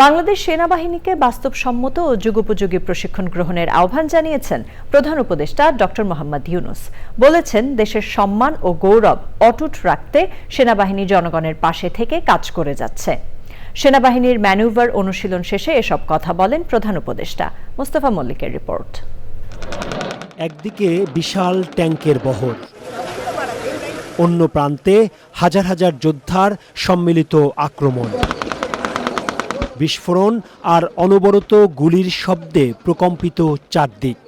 বাংলাদেশ সেনাবাহিনীকে বাস্তবসম্মত ও যুগোপযোগী প্রশিক্ষণ গ্রহণের আহ্বান জানিয়েছেন প্রধান উপদেষ্টা ডক্টর মোহাম্মদ ইউনুস। বলেছেন, দেশের সম্মান ও গৌরব অটুট রাখতে সেনাবাহিনী জনগণের পাশে থেকে কাজ করে যাচ্ছে। সেনাবাহিনীর ম্যানুভার অনুশীলন শেষে এসব কথা বলেন প্রধান উপদেষ্টা। মোস্তফা মল্লিকের রিপোর্ট। একদিকে বিশাল ট্যাঙ্কের বহর, অন্য প্রান্তে হাজার হাজার যোদ্ধার সম্মিলিত আক্রমণ। বিস্ফোরণ আর অনবরত গুলির শব্দে প্রকম্পিত চারদিক।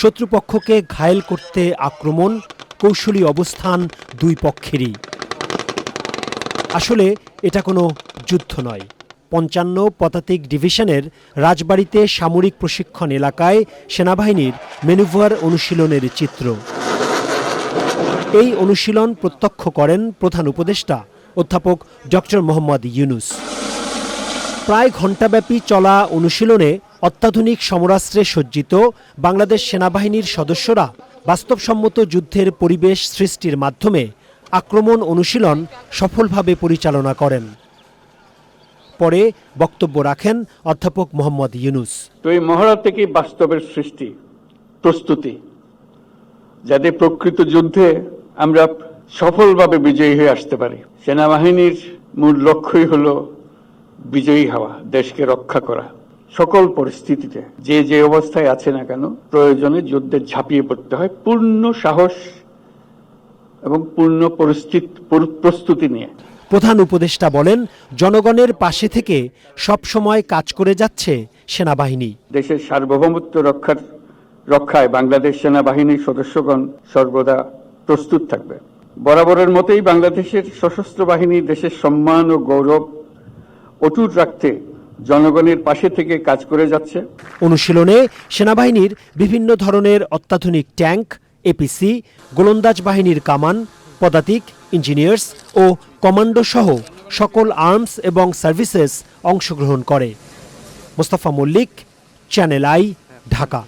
শত্রুপক্ষকে ঘায়েল করতে আক্রমণ, কৌশলী অবস্থান দুই পক্ষেরই। আসলে এটা কোনো যুদ্ধ নয়। পঞ্চান্ন পদাতিক ডিভিশনের রাজবাড়িতে সামরিক প্রশিক্ষণ এলাকায় সেনাবাহিনীর মেনুভার অনুশীলনের চিত্র। এই অনুশীলন প্রত্যক্ষ করেন প্রধান উপদেষ্টা অধ্যাপক ডক্টর মোহাম্মদ ইউনুস। প্রায় ঘণ্টাব্যাপী চলা অনুশীলনে অত্যাধুনিক সমরাস্ত্রে সজ্জিত বাংলাদেশ সেনাবাহিনীর সদস্যরা বাস্তবসম্মত যুদ্ধের পরিবেশ সৃষ্টির মাধ্যমে আক্রমণ অনুশীলন সফলভাবে পরিচালনা করেন। পরে বক্তব্য রাখেন অধ্যাপক মোহাম্মদ ইউনুস। তো এই মহড়া থেকেই বাস্তবের সৃষ্টি, প্রস্তুতি। যাতে প্রকৃত যুদ্ধে আমরা সফলভাবে বিজয়ী হয়ে আসতে পারি। সেনাবাহিনীর মূল লক্ষ্যই হলো বিজয়ী হওয়া দেশকে রক্ষা করা সকল পরিস্থিতিতে যে যে অবস্থায় আছে না কেন প্রয়োজনে যুদ্ধে ঝাঁপিয়ে পড়তে হয় পূর্ণ সাহস এবং পূর্ণ পরিস্থিতি প্রস্তুতি নিয়ে। প্রধান উপদেষ্টা বলেন জনগণের পাশে থেকে সবসময় কাজ করে যাচ্ছে সেনাবাহিনী। দেশের সার্বভৌমত্ব রক্ষার রক্ষায় বাংলাদেশ সেনাবাহিনীর সদস্যগণ সর্বদা প্রস্তুত থাকবে। বরাবরের মতোই বাংলাদেশের সশস্ত্র বাহিনী দেশের সম্মান ও গৌরব অটুট রাখতে জনগণের পাশে থেকে কাজ করে যাচ্ছে। অনুশীলনে সেনাবাহিনীর বিভিন্ন ধরনের অত্যাধুনিক ট্যাঙ্ক এপিসি গোলন্দাজ বাহিনীর কামান, পদাতিক, ইঞ্জিনিয়ার্স ও কমান্ডো সহ সকল আর্মস এবং সার্ভিসেস অংশগ্রহণ করে। Mostafa Mallik, channel I, Dhaka.